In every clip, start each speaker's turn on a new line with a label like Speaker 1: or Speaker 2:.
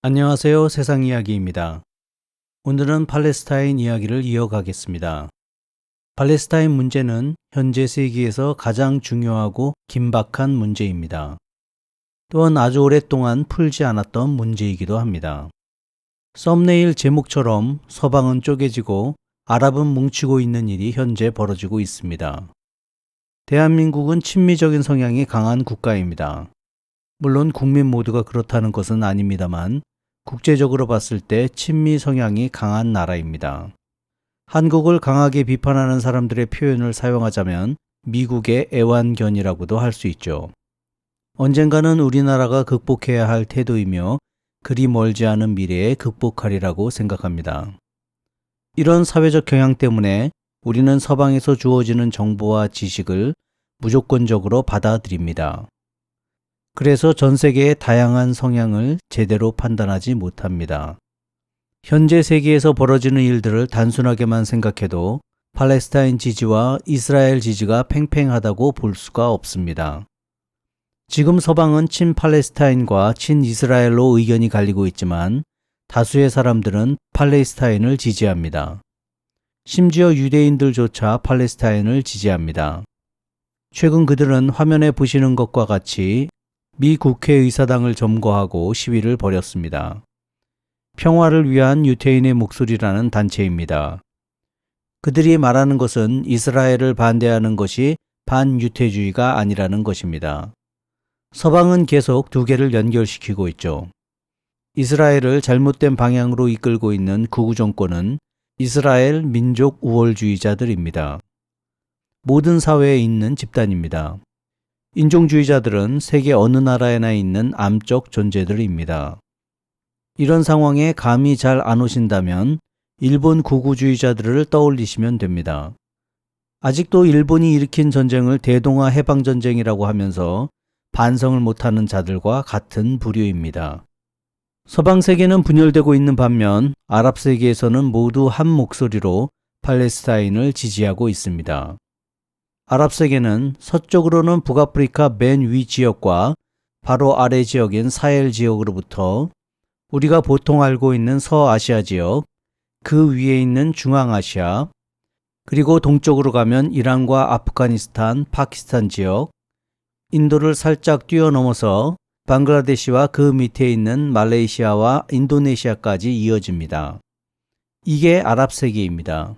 Speaker 1: 안녕하세요. 세상 이야기입니다. 오늘은 팔레스타인 이야기를 이어가겠습니다. 팔레스타인 문제는 현재 세계에서 가장 중요하고 긴박한 문제입니다. 또한 아주 오랫동안 풀지 않았던 문제이기도 합니다. 썸네일 제목처럼 서방은 쪼개지고 아랍은 뭉치고 있는 일이 현재 벌어지고 있습니다. 대한민국은 친미적인 성향이 강한 국가입니다. 물론 국민 모두가 그렇다는 것은 아닙니다만 국제적으로 봤을 때 친미 성향이 강한 나라입니다. 한국을 강하게 비판하는 사람들의 표현을 사용하자면 미국의 애완견이라고도 할 수 있죠. 언젠가는 우리나라가 극복해야 할 태도이며 그리 멀지 않은 미래에 극복하리라고 생각합니다. 이런 사회적 경향 때문에 우리는 서방에서 주어지는 정보와 지식을 무조건적으로 받아들입니다. 그래서 전 세계의 다양한 성향을 제대로 판단하지 못합니다. 현재 세계에서 벌어지는 일들을 단순하게만 생각해도 팔레스타인 지지와 이스라엘 지지가 팽팽하다고 볼 수가 없습니다. 지금 서방은 친 팔레스타인과 친 이스라엘로 의견이 갈리고 있지만 다수의 사람들은 팔레스타인을 지지합니다. 심지어 유대인들조차 팔레스타인을 지지합니다. 최근 그들은 화면에 보시는 것과 같이 미 국회의사당을 점거하고 시위를 벌였습니다. 평화를 위한 유태인의 목소리라는 단체입니다. 그들이 말하는 것은 이스라엘을 반대하는 것이 반유태주의가 아니라는 것입니다. 서방은 계속 두 개를 연결시키고 있죠. 이스라엘을 잘못된 방향으로 이끌고 있는 구구 정권은 이스라엘 민족 우월주의자들입니다. 모든 사회에 있는 집단입니다. 인종주의자들은 세계 어느 나라에나 있는 암적 존재들입니다. 이런 상황에 감이 잘 안 오신다면 일본 구구주의자들을 떠올리시면 됩니다. 아직도 일본이 일으킨 전쟁을 대동아 해방전쟁이라고 하면서 반성을 못하는 자들과 같은 부류입니다. 서방 세계는 분열되고 있는 반면 아랍 세계에서는 모두 한 목소리로 팔레스타인을 지지하고 있습니다. 아랍 세계는 서쪽으로는 북아프리카 맨 위 지역과 바로 아래 지역인 사헬 지역으로부터 우리가 보통 알고 있는 서아시아 지역, 그 위에 있는 중앙아시아, 그리고 동쪽으로 가면 이란과 아프가니스탄, 파키스탄 지역, 인도를 살짝 뛰어넘어서 방글라데시와 그 밑에 있는 말레이시아와 인도네시아까지 이어집니다. 이게 아랍 세계입니다.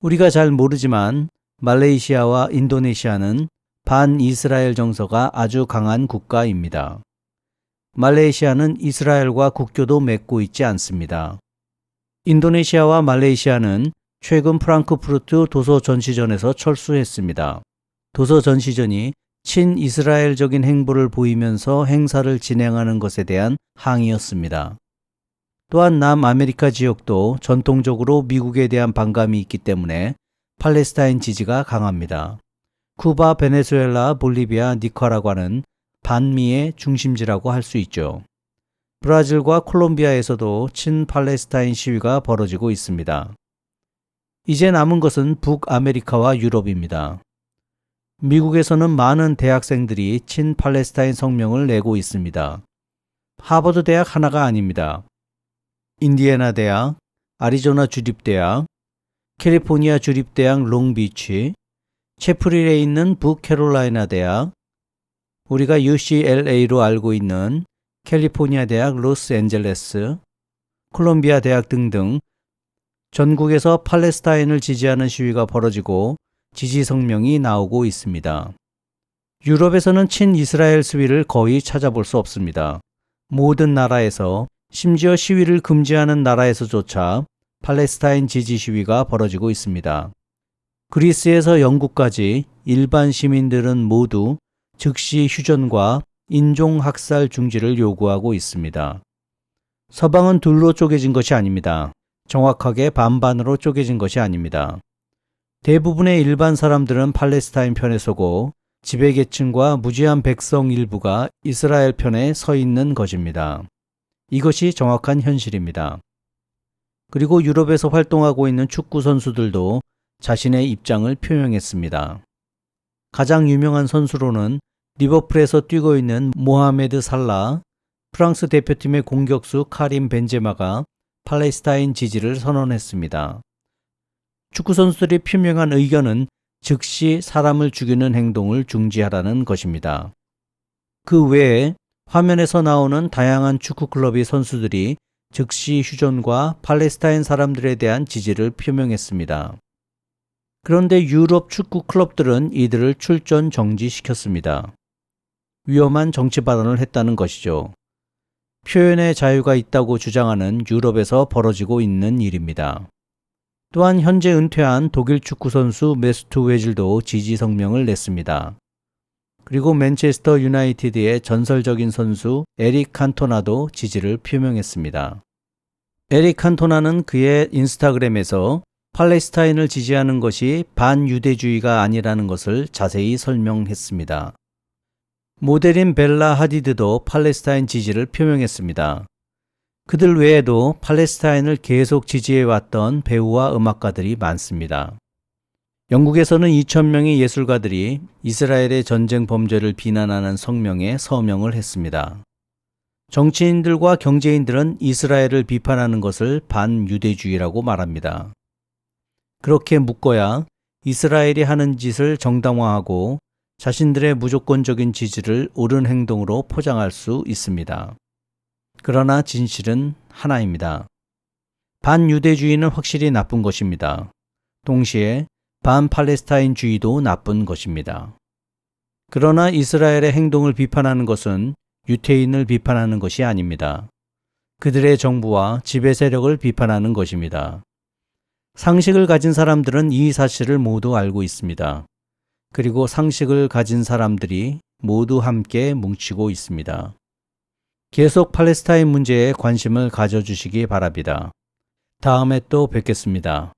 Speaker 1: 우리가 잘 모르지만 말레이시아와 인도네시아는 반이스라엘 정서가 아주 강한 국가입니다. 말레이시아는 이스라엘과 국교도 맺고 있지 않습니다. 인도네시아와 말레이시아는 최근 프랑크푸르트 도서 전시전에서 철수했습니다. 도서 전시전이 친이스라엘적인 행보를 보이면서 행사를 진행하는 것에 대한 항의였습니다. 또한 남아메리카 지역도 전통적으로 미국에 대한 반감이 있기 때문에 팔레스타인 지지가 강합니다. 쿠바, 베네수엘라, 볼리비아, 니카라과는 반미의 중심지라고 할 수 있죠. 브라질과 콜롬비아에서도 친팔레스타인 시위가 벌어지고 있습니다. 이제 남은 것은 북아메리카와 유럽입니다. 미국에서는 많은 대학생들이 친팔레스타인 성명을 내고 있습니다. 하버드 대학 하나가 아닙니다. 인디애나 대학, 아리조나 주립대학, 캘리포니아 주립대학 롱비치, 채프릴에 있는 북캐롤라이나 대학, 우리가 UCLA로 알고 있는 캘리포니아 대학 로스앤젤레스, 콜롬비아 대학 등등 전국에서 팔레스타인을 지지하는 시위가 벌어지고 지지 성명이 나오고 있습니다. 유럽에서는 친이스라엘 시위를 거의 찾아볼 수 없습니다. 모든 나라에서 심지어 시위를 금지하는 나라에서조차 팔레스타인 지지 시위가 벌어지고 있습니다. 그리스에서 영국까지 일반 시민들은 모두 즉시 휴전과 인종학살 중지를 요구하고 있습니다. 서방은 둘로 쪼개진 것이 아닙니다. 정확하게 반반으로 쪼개진 것이 아닙니다. 대부분의 일반 사람들은 팔레스타인 편에 서고 지배계층과 무지한 백성 일부가 이스라엘 편에 서 있는 것입니다. 이것이 정확한 현실입니다. 그리고 유럽에서 활동하고 있는 축구 선수들도 자신의 입장을 표명했습니다. 가장 유명한 선수로는 리버풀에서 뛰고 있는 모하메드 살라, 프랑스 대표팀의 공격수 카림 벤제마가 팔레스타인 지지를 선언했습니다. 축구 선수들이 표명한 의견은 즉시 사람을 죽이는 행동을 중지하라는 것입니다. 그 외에 화면에서 나오는 다양한 축구 클럽의 선수들이 즉시 휴전과 팔레스타인 사람들에 대한 지지를 표명했습니다. 그런데 유럽 축구 클럽들은 이들을 출전 정지시켰습니다. 위험한 정치 발언을 했다는 것이죠. 표현의 자유가 있다고 주장하는 유럽에서 벌어지고 있는 일입니다. 또한 현재 은퇴한 독일 축구 선수 메스트 웨질도 지지 성명을 냈습니다. 그리고 맨체스터 유나이티드의 전설적인 선수 에릭 칸토나도 지지를 표명했습니다. 에릭 칸토나는 그의 인스타그램에서 팔레스타인을 지지하는 것이 반유대주의가 아니라는 것을 자세히 설명했습니다. 모델인 벨라 하디드도 팔레스타인 지지를 표명했습니다. 그들 외에도 팔레스타인을 계속 지지해왔던 배우와 음악가들이 많습니다. 영국에서는 2,000명의 예술가들이 이스라엘의 전쟁 범죄를 비난하는 성명에 서명을 했습니다. 정치인들과 경제인들은 이스라엘을 비판하는 것을 반유대주의라고 말합니다. 그렇게 묶어야 이스라엘이 하는 짓을 정당화하고 자신들의 무조건적인 지지를 옳은 행동으로 포장할 수 있습니다. 그러나 진실은 하나입니다. 반유대주의는 확실히 나쁜 것입니다. 동시에 반팔레스타인주의도 나쁜 것입니다. 그러나 이스라엘의 행동을 비판하는 것은 유태인을 비판하는 것이 아닙니다. 그들의 정부와 지배 세력을 비판하는 것입니다. 상식을 가진 사람들은 이 사실을 모두 알고 있습니다. 그리고 상식을 가진 사람들이 모두 함께 뭉치고 있습니다. 계속 팔레스타인 문제에 관심을 가져주시기 바랍니다. 다음에 또 뵙겠습니다.